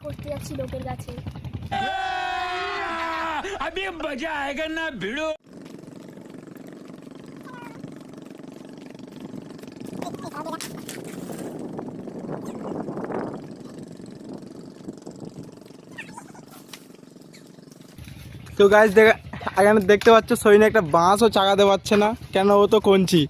করতে যাচ্ছি লোকের কাছে अभी मजा आएगा ना भिड़ो তো গাছ দেখা এখানে দেখতে পাচ্ছ সৈন্য একটা বাঁশও চাগাতে পারছে না কেন ও তো কঞ্চি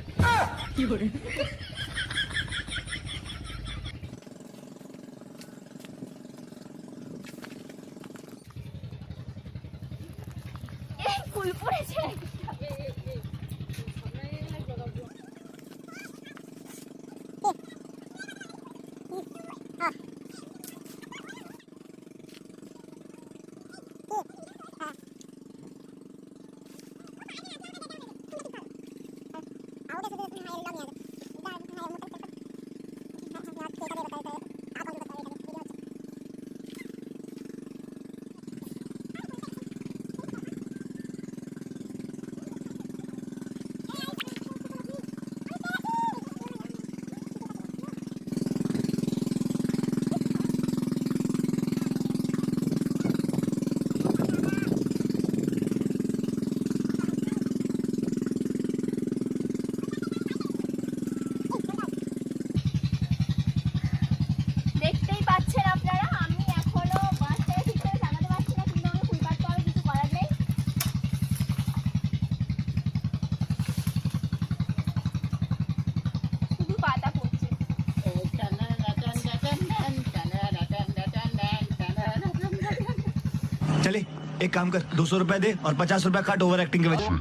एक काम कर दो सौ रुपए दे और पचास रुपए काट ओवर एक्टिंग के वजह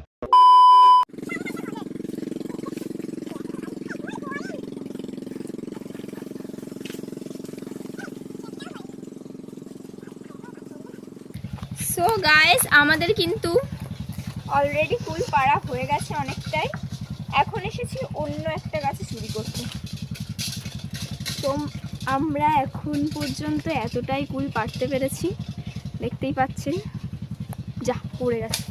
সো গাইস আমাদের কিন্তু অলরেডি ফুল পাড়া হয়ে গেছে অনেকটাই এখন এসেছি অন্য একটা গাছে চুরি করতে তো আমরা এখন পর্যন্ত এতটাই কুল পাড়তে পেরেছি দেখতেই পাচ্ছেন যা পড়ে গেছে।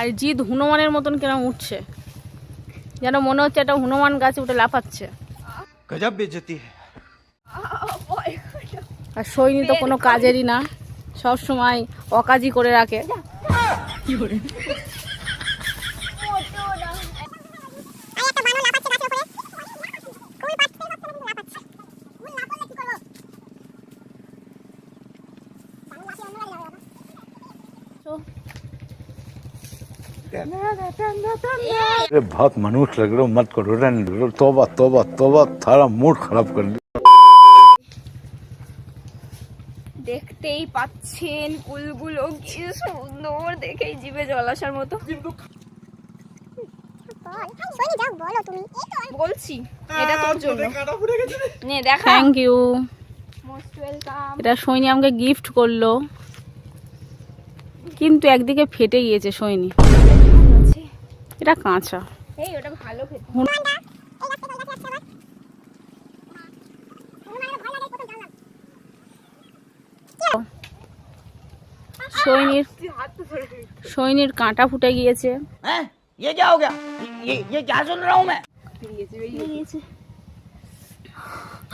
আর জিদ হনুমানের মতন কেন উঠছে? যেন মনে হচ্ছে এটা হনুমান গাছে উঠে লাফাচ্ছে। আর সৈনি তো কোনো কাজেরই না সব সময় অকাজই করে রাখে। কি করে? अरे बहुत मनुष्य लग रहे हो मत करो रहने दो तोबा तोबा तोबा थारा मूड खराब कर दिया দেখতেই পাচ্ছেন ফুলগুলো কি সুন্দর দেখেই জিভে জল আসার মতো বলছি এটা তোর জন্য নে দেখা থ্যাংক ইউ মোস্ট ওয়েলকাম এটা সৈনী আমাকে গিফট করলো কিন্তু একদিকে ফেটে গিয়েছে সৈনী এটা কাঁচা এই ওটা ভালো খেতে সৈনীর সৈনীর কাঁটা ফুটে গিয়েছে ये क्या हो गया ये ये क्या सुन रहा हूँ मैं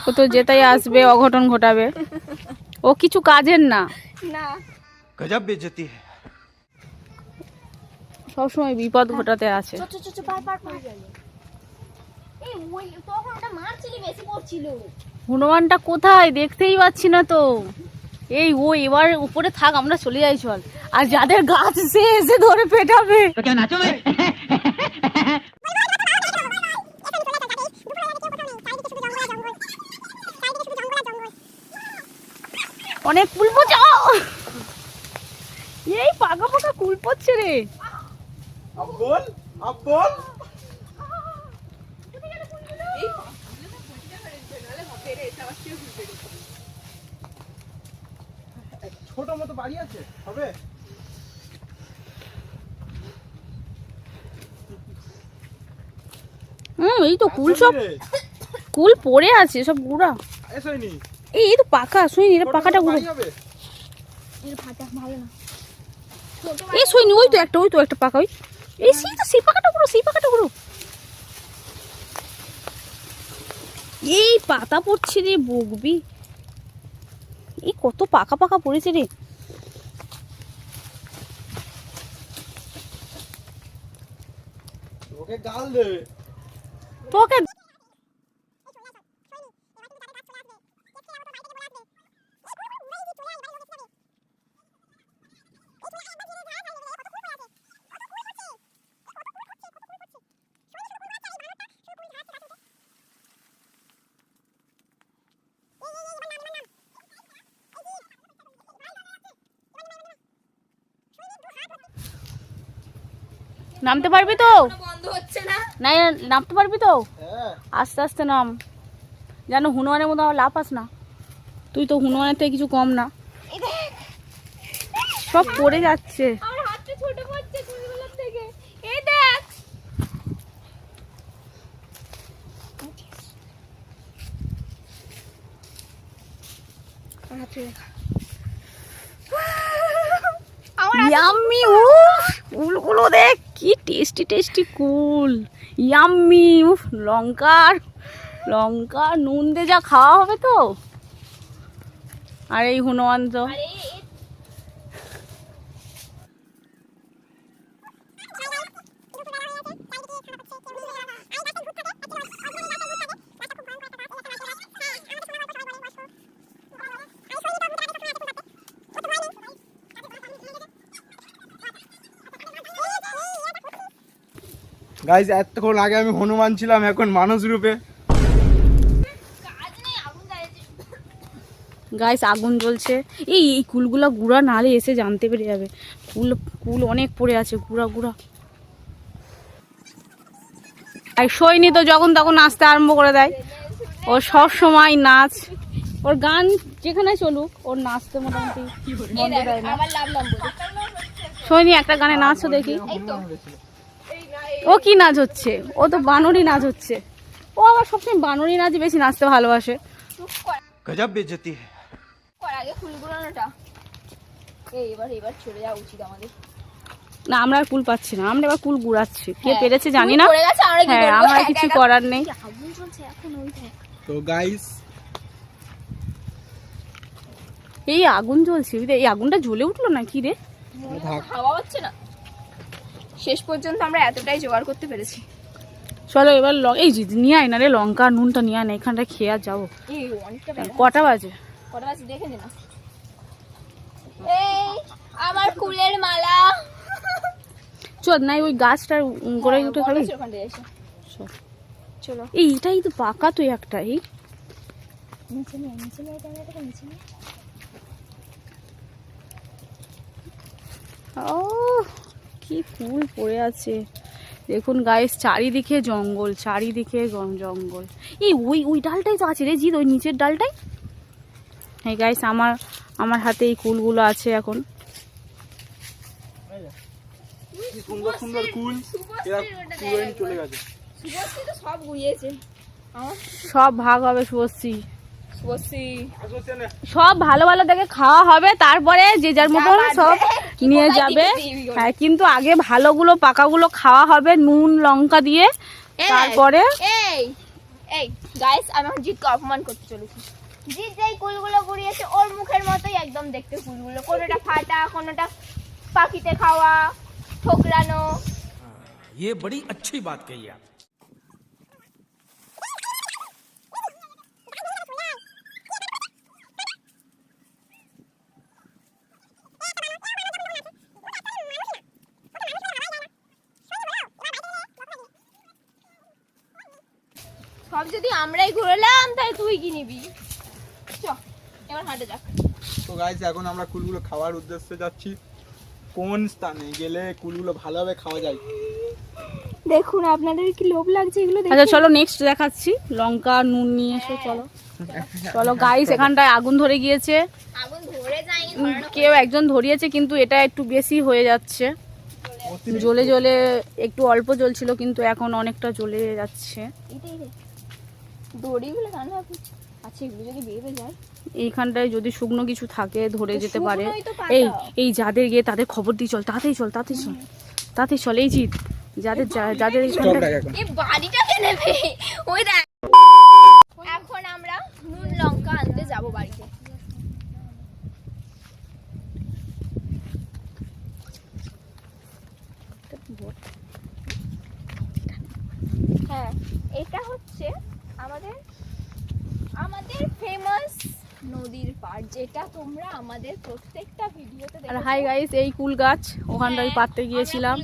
ও তো যেটাই আসবে অঘটন ঘটাবে ও কিছু কাজের না না गजब बेइज्जती है সবসময় বিপদ ঘটাতে আছে। হনুমানটা কোথায়? দেখতেই পাচ্ছি না তো। এই ও এবার উপরে থাক আমরা চলে যাই চল। আর যাদের গাছ সে এসে ধরে পেটাবে। অনেক কুল পচাও এই পাকা পাকা কুল পড়ছে রে। আব্বল আব্বল। ছোট মতো বাড়ি আছে হবে? হুম এই তো কুল সব আচ্ছা, কুল পড়ে আছে সব গুড়া। এই এই তো পাকা শুনি পাকাটা গুড়ো এই শুনি ওই তো একটা ওই তো একটা পাকা ওই এই সেই তো সেই পাকাটা সেই পাকাটা এই পাতা পড়ছে রে বকবি। এই কত পাকা পাকা পড়েছে রে। তোকে গাল দে। তোকে নামতে পারবি তো? না না। নামতে পারবি তো? হ্যাঁ। আস্তে আস্তে নাম। যেন হনুমানের মতো আবার লাফাস না। তুই তো হনুমানের থেকে কিছু কম না। সব পড়ে যাচ্ছে। আমার আমার আমার ইয়াম্মি উফ কুলগুলো দেখ। কি টেস্টি টেস্টি কুল ইয়াম্মি উফ, লঙ্কার লঙ্কা নুন দিয়ে যা খাওয়া হবে তো? আর এই হনুমান তো। গাইজ এতক্ষণ আগে আমি হনুমান ছিলাম এখন মানুষ রূপে। গাইস আগুন জ্বলছে। এই এই কুলগুলা গুঁড়া নালে এসে জানতে পেরে যাবে। কুল কুল অনেক পড়ে আছে গুঁড়া গুঁড়া। আর সৈনি তো যখন তখন নাচতে আরম্ভ করে দেয়। ও সব সময় নাচ। ওর গান যেখানে চলুক ওর নাচতে মোটামুটি সৈনি একটা গানে নাচও দেখি। ও কি নাচ হচ্ছে? ও তো বানরই নাচ হচ্ছে। ও আবার সবসময় বানরই নাচ বেশি নাচতে ভালোবাসে। না আমরা কুল পাচ্ছি না। আমরা এবার কুল পেরেছে জানি না। আমার হ্যাঁ, কিছু করার নেই। এই আগুন জ্বলছে। এই আগুনটা জ্বলে উঠল না কি রে হাওয়া হচ্ছে না। শেষ পর্যন্ত আমরা এতটাই জোগাড় করতে পেরেছি। চলো এবার এই যে নিয়ে আয় না রে লঙ্কা নুনটা নিয়ে আয় না এখানটা খেয়ে আর যাব। কটা বাজে? কটা আছে দেখে নে এই আমার ফুলের মালা। চল নাই ওই গাছটার গড়ে হ্যাঁ, উঠে খাবি। চল। চলো। এই এটাই তো পাকা তুই একটা এই। নিচে নিয়ে নিচে নিয়ে ক্যামেরাটাকে নিচে নিয়ে ও কি ফুল পড়ে আছে। দেখুন গাইস চারিদিকে জঙ্গল চারিদিকে জঙ্গল। এই ওই ওই ডালটাই তো আছে রে জিৎ ওই নিচের ডালটাই? হ্যাঁ গাইস আমার আমার হাতে এই কুলগুলো আছে এখন। সুন্দর সুন্দর কুল এরা কুল নিয়ে চলে গেছে। সব গুইয়েছে। আমার সব ভাগ হবে শুভশ্রী। সব ভালো ভালো দেখে খাওয়া হবে তারপরে যে যার মতন বাঁচবে, সব কি নিয়ে কোথায় যাবে টিকে দিবি ওগুলো? হ্যাঁ কিন্তু আগে ভালোগুলো পাকাগুলো খাওয়া হবে নুন লঙ্কা দিয়ে এই, তারপরে এই এই গাইস আমি এখন জিতকে অপমান করতে চলেছি জিত যেই কুলগুলো গুড়িয়েছে ওর মুখের মতোই একদম দেখতে ফুলগুলো কোনোটা ফাটা কোনোটা পাখিতে খাওয়া ঠোকরানো ये बड़ी अच्छी बात कही आप তুই কি নিবি? চ এবার হাঁটে যাক। তো গাইস এখন আমরা কুলগুলো খাওয়ার উদ্দেশ্যে যাচ্ছি। কোন স্থানে গেলে কুলগুলো ভালোভাবে খাওয়া যায়? দেখুন আপনাদের কি লোভ লাগছে এগুলো আচ্ছা চলো নেক্সট দেখাচ্ছি। লঙ্কা নুন নিয়ে এসো চলো। চলো গাইস এখানটায় আগুন ধরে গিয়েছে। কেউ একজন ধরিয়েছে কিন্তু এটা একটু বেশি হয়ে যাচ্ছে। জ্বলে জ্বলে একটু অল্প জ্বলছিল কিন্তু এখন অনেকটা জ্বলে যাচ্ছে। দড়িগুলো আচ্ছা এগুলো যদি যায়? এইখানটায় যদি শুকনো কিছু থাকে ধরে যেতে পারে। এই এই যাদের গিয়ে তাদের খবর দিয়ে চল তাতেই চল তাতেই চল। তাতেই চল এই জিৎ যাদের যাদের রাখ এখন। বাড়িটাকে নেবে? ওই দেখ। এখন আমরা নুন লঙ্কা আনতে যাব বাড়িতে। হ্যাঁ এটা হচ্ছে আমাদের আমাদের ফেমাস নদীর পাড় যেটা তোমরা আমাদের প্রত্যেকটা ভিডিওতে আর হাই গাইস এই কুল গাছ ওখানটায় হ্যাঁ, পাততে গিয়েছিলাম।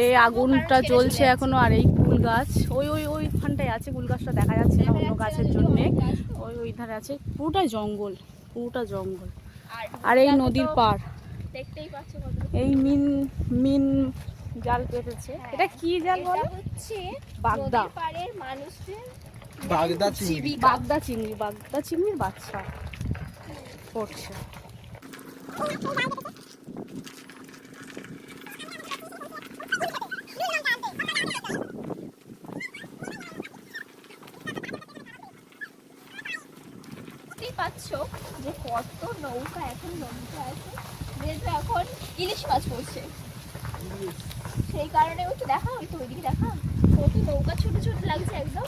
এই আগুনটা জ্বলছে এখনও আর এই কুল গাছ ওই ওই ওইখানটায় আছে কুল গাছটা দেখা যাচ্ছে না অন্য গাছের জন্যে। ওই ওই ধারে আছে পুরোটা জঙ্গল পুরোটা জঙ্গল। আর এই নদীর পাড়। দেখতেই পাচ্ছ এই মিন মিন জাল পেতেছে এটা কি জাল বলো? হচ্ছে বাগদা। পাড়ের মানুষদের বাগদা চিংড়ি। বাগদা চিংড়ি বাগদা চিংড়ির বাচ্চা। পড়ছে। পাচ্ছ যে কত নৌকা এখন নৌকা আছে। যেহেতু এখন ইলিশ মাছ পড়ছে। সেই কারণে ওই তো দেখা ওই তো ওইদিকে দেখা। কত নৌকা ছোট ছোট লাগছে একদম।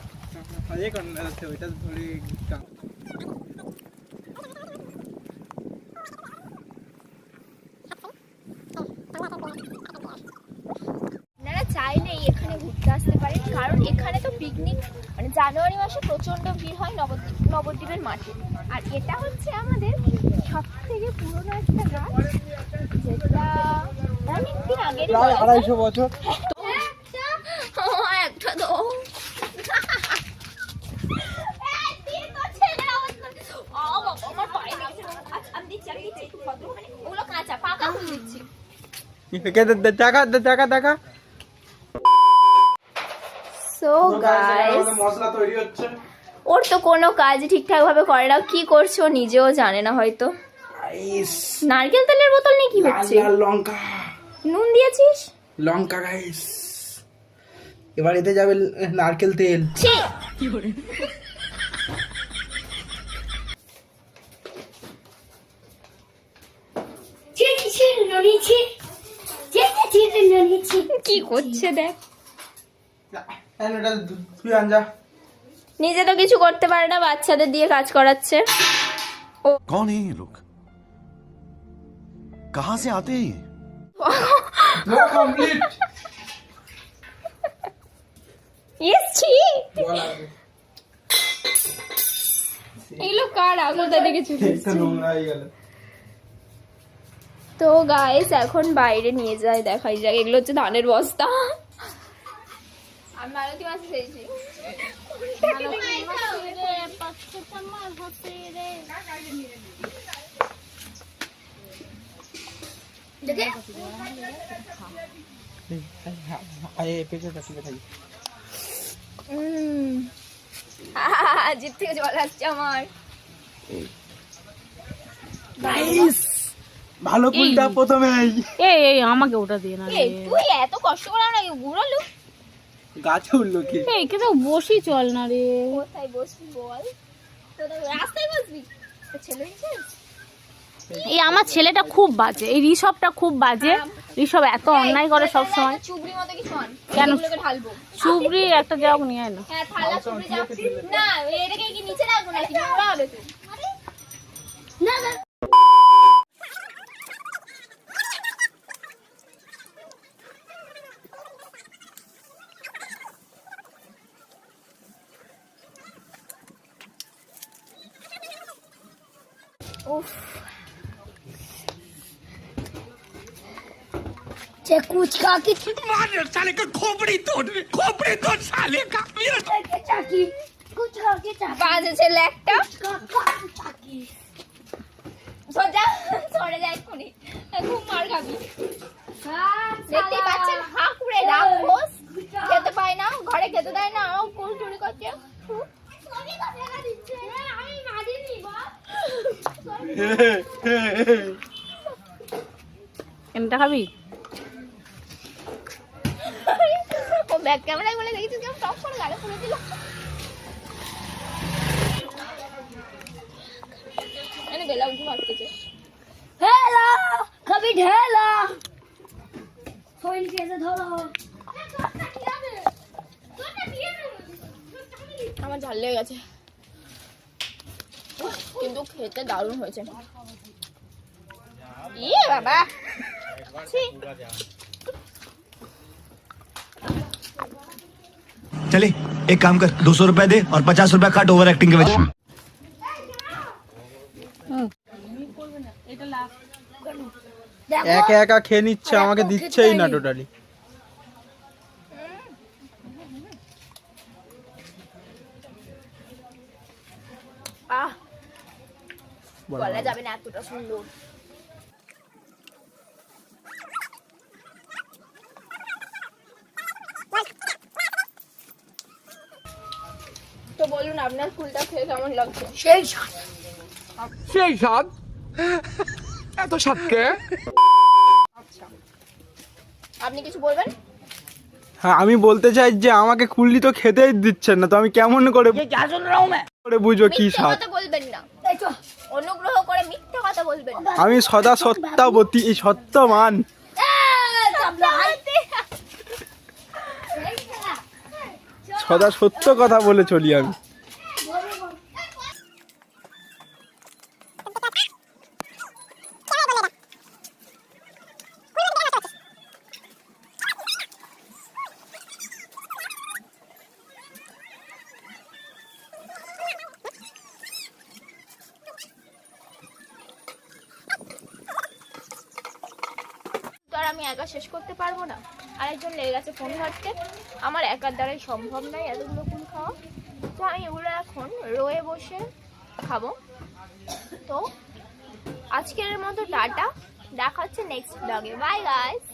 চাইলেই এখানে ঘুরতে আসতে পারেন কারণ এখানে তো পিকনিক মানে জানুয়ারি মাসে প্রচণ্ড ভিড় হয় নবদ্বীপ নবদ্বীপের মাঠে। আর এটা হচ্ছে আমাদের সব থেকে পুরোনো একটা গাছ যেটা অনেকদিন আগের আড়াইশো বছর একটা তো এই, তিন তো ছেলে আমার- আ, বাবা, আমার পায়ে লাগছে। আচ্ছা, আমি দিচ্ছি, আমি দিচ্ছি, একটু ভদ্র মানে, ওগুলো কাঁচা, পাকা ফুল দিচ্ছি। দেখা দেখা দেখা So guys, মশলা তৈরি হচ্ছে ওর তো কোনো কাজ ঠিকঠাক ভাবে করে না। কি করছে নিজেও জানে না হয়তো। নারকেল তেলের বোতল নিয়ে কি হচ্ছে? লঙ্কা। নুন দিয়েছিস? লঙ্কা গাইস এবার এতে যাবে নারকেল তেল। ছি। কি করছে দেখ। নিজে তো কিছু করতে পারে না বাচ্চাদের দিয়ে কাজ করাচ্ছে। কন এই লোক কাহা সে আতে কমপ্লিট এসছি এগুলো কার আগুন তাদের কিছু তো গাইস এখন বাইরে নিয়ে যায় দেখাই যাক। এগুলো হচ্ছে ধানের বস্তা। আমি মালতী মাছ খেয়েছি। আয়ে পেছে থাকি জল আসছে আমার। গাইস ভালো ফুলটা প্রথমেই। এই এই আমাকে ওটা দিয়ে না এই, তুই এত কষ্ট করে না গুড়ালু গাছে উঠল কি? এই কে বসি চল না রে। কোথায় বসবি বল? রাস্তায় বসবি? ছেলে এই আমার ছেলেটা খুব বাজে। এই ঋষভটা খুব বাজে। ঋষভ এত অন্যায় করে সব সময়। চুবড়ি মতো কিছু আন। কেন? চুবড়ি একটা যাও নিয়ে আয় না। হ্যাঁ থালা চুবড়ি না এটাকে কি নিচে রাখব নাকি? নোংরা হবে তো না না। উফ যে কুচকা কি साले का खोपड़ी तोड़ खोपड़ी तोड़ साले का বাজে ছেলে একটা সোজা সরে যায় এক্ষুনি খুব মার খাবি দেখতেই পাচ্ছেন হাঁকুড়ে রাক্ষস খেতে পায় না ঘরে খেতে দেয় না ও কুল চুরি করছে এমনটা খাবি ও ব্যাক ক্যামেরায় বলে কেমন টপ করে গালে দিল। এনে উঠে মারতেছে খাবি কেসে ধরো। আমার ঝাল লেগে গেছে। কিন্তু খেতে দারুণ হয়েছে ইয়ে বাবা ছি। चले एक काम कर दो सौ रुपए दे और पचास रुपए काट ओवर एक्टिंग के वजह से। একা একা খেয়ে নিচ্ছে আমাকে দিচ্ছেই না টোটালি তো বলুন আপনার ফুলটা খেয়ে কেমন লাগছে সেই এত স্বাদকে আপনি কিছু বলবেন? হ্যাঁ আমি বলতে চাই যে আমাকে খুললি তো খেতেই দিচ্ছেন না তো আমি কেমন করে করে বুঝব কি সাদ বলবেন না। অনুগ্রহ করে মিথ্যা কথা বলবেন না। আমি সদা সত্যাবতী সত্যমান সদা সত্য কথা বলে চলি আমি। একা শেষ করতে পারব না। আরেকজন লেগে গেছে ফোন ঘাটতে। আমার একার দ্বারাই সম্ভব নয় এতগুলো ফুল খাওয়া। তো আমি এগুলো এখন রয়ে বসে খাব। তো আজকের মতো টাটা। দেখা হচ্ছে নেক্সট ব্লগে বাই গাইস